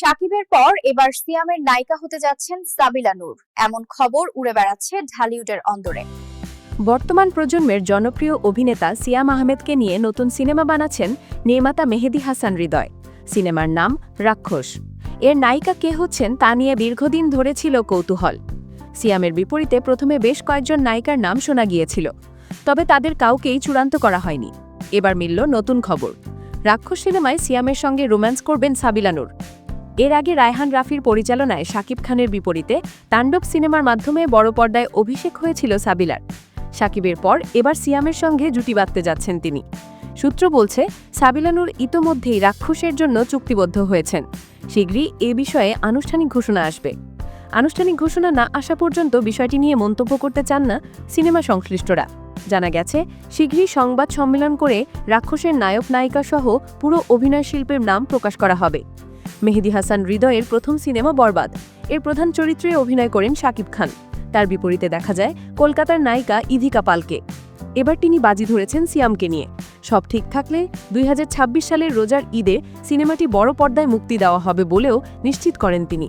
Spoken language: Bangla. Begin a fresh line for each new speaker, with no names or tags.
সাকিবের পর এবার সিয়ামের নায়িকা হতে যাচ্ছেন সাবিলা নূর। এমন খবর উড়ে বেড়াচ্ছে ঢালিউডের অন্দরে।
বর্তমান প্রজন্মের জনপ্রিয় অভিনেতা সিয়াম আহমেদকে নিয়ে নতুন সিনেমা বানাচ্ছেন নির্মাতা মেহেদি হাসান হৃদয়। সিনেমার নাম রাক্ষস। এর নায়িকা কে হচ্ছেন তা নিয়ে দীর্ঘদিন ধরে ছিল কৌতূহল। সিয়ামের বিপরীতে প্রথমে বেশ কয়েকজন নায়িকার নাম শোনা গিয়েছিল, তবে তাদের কাউকেই চূড়ান্ত করা হয়নি। এবার মিলল নতুন খবর। রাক্ষস সিনেমায় সিয়ামের সঙ্গে রোম্যান্স করবেন সাবিলানুর এর আগে রায়হান রাফির পরিচালনায় শাকিব খানের বিপরীতে তাণ্ডব সিনেমার মাধ্যমে বড় পর্দায় অভিষেক হয়েছিল সাবিলার। সাকিবের পর এবার সিয়ামের সঙ্গে জুটি বাঁধতে যাচ্ছেন তিনি। সূত্র বলছে সাবিলানুর ইতোমধ্যেই রাক্ষসের জন্য চুক্তিবদ্ধ হয়েছেন। শীঘ্রই এ বিষয়ে আনুষ্ঠানিক ঘোষণা আসবে। আনুষ্ঠানিক ঘোষণা না আসা পর্যন্ত বিষয়টি নিয়ে মন্তব্য করতে চান না সিনেমা সংশ্লিষ্টরা। জানা গেছে, শীঘ্রই সংবাদ সম্মেলন করে রাক্ষসের নায়ক নায়িকা সহ পুরো অভিনয় শিল্পের নাম প্রকাশ করা হবে। মেহেদি হাসান হৃদয়ের প্রথম সিনেমা বরবাদ। এর প্রধান চরিত্রে অভিনয় করেন শাকিব খান। তার বিপরীতে দেখা যায় কলকাতার নায়িকা ইধিকা পালকে। এবার তিনি বাজি ধরেছেন সিয়ামকে নিয়ে। সব ঠিক থাকলে দুই হাজার ছাব্বিশ সালের রোজার ঈদে সিনেমাটি বড় পর্দায় মুক্তি দেওয়া হবে বলেও নিশ্চিত করেন তিনি।